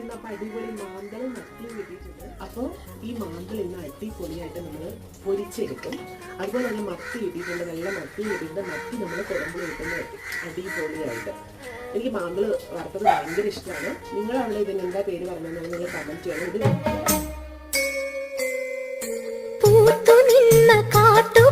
ഇന്ന് അപ്പൊ അടിപൊളി മാന്തളും മത്തിയും കിട്ടിയിട്ടുണ്ട്. അപ്പോൾ ഈ മാന്തൾ ഇന്ന് അടിപൊളിയായിട്ട് നമ്മൾ പൊരിച്ചെടുക്കും. അതുപോലെ തന്നെ മത്തി കിട്ടിയിട്ടുണ്ട് നല്ല മത്തി കിട്ടിയിട്ടുണ്ട്. മത്തി നമ്മൾ കുഴമ്പ് കിട്ടുന്നത് അടിപൊളിയായിട്ട്. എനിക്ക് മാന്തൾ വറുത്തത് ഭയങ്കര ഇഷ്ടമാണ്. നിങ്ങൾ ഇതിന് എന്താ പേര് പറഞ്ഞതെന്ന് നിങ്ങൾ കമന്റ് ചെയ്യണം ഇത് പൂത്തു നിന്ന കാട്ടു